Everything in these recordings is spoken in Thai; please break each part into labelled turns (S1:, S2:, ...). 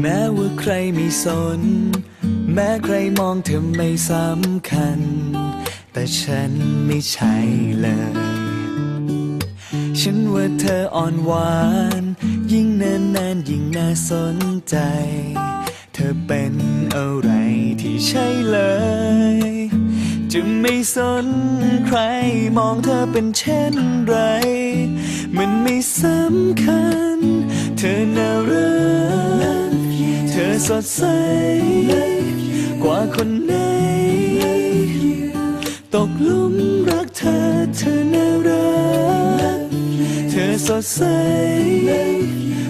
S1: แม้ว่าใครไม่สน แม้ใครมองเธอไม่สำคัญ แต่ฉันไม่ใช่เลย ฉันว่าเธออ่อนหวาน ยิ่งนานนานยิ่งน่าสนใจ เธอเป็นอะไรที่ใช่เลย จะไม่สนใครมองเธอเป็นเช่นไร มันไม่สำคัญ เธอน่า สดใส กว่าคนไหน ตกลุมรักเธอเธอน่ารัก เธอสดใส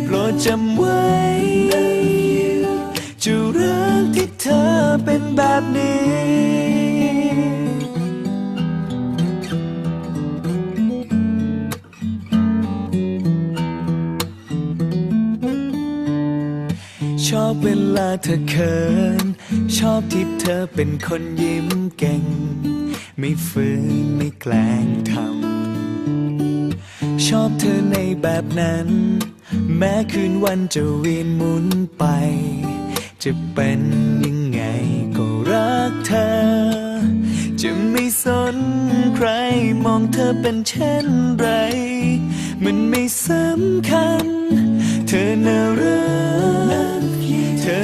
S1: โปรดจำไว้ ชอบเวลาเธอเขิน ชอบที่เธอเป็นคนยิ้มเก่ง ไม่ฝืนไม่แกล้งทำ ชอบเธอในแบบนั้น แม้คืนวันจะเวียนหมุนไป จะเป็นยังไงก็รักเธอ จะไม่สนใครมองเธอเป็นเช่นไร มันไม่สำคัญ เธอน่ารัก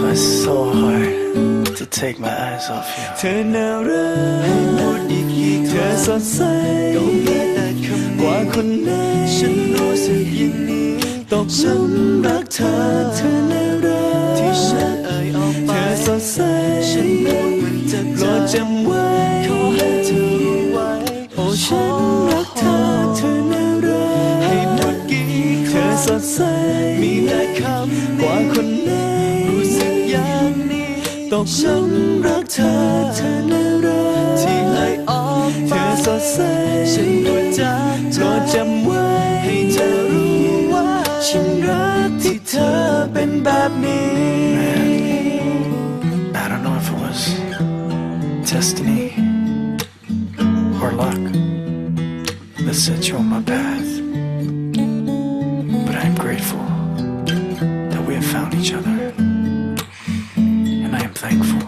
S2: That's was so hard to take my eyes off you.
S1: เธอน่ารักให้หมดกี่เธอสดใสก็มีแต่คำกว่าคนไหนฉันรู้สึกอย่างนี้ตกหลุมรักเธอเธอน่ารักที่ฉันเอ่ยออกไปเธอสดใสฉันพูดมันจะโปรดจำไว้ขอให้เธอรู้ไว้โอ้ฉันรักเธอเธอน่ารักให้หมดกี่เธอสดใสมีแต่คำกว่าคน ตกหลุมรักเธอ เธอน่ารักที่เอ่ยออกเธอสดใส ฉันรู้จักโปรดจำไว้ ให้เธอรู้ว่า ฉันรักที่เธอเป็นแบบนี้
S2: I don't know if it was destiny or luck that set you on my path, but I'm grateful that we have found each other. thankful.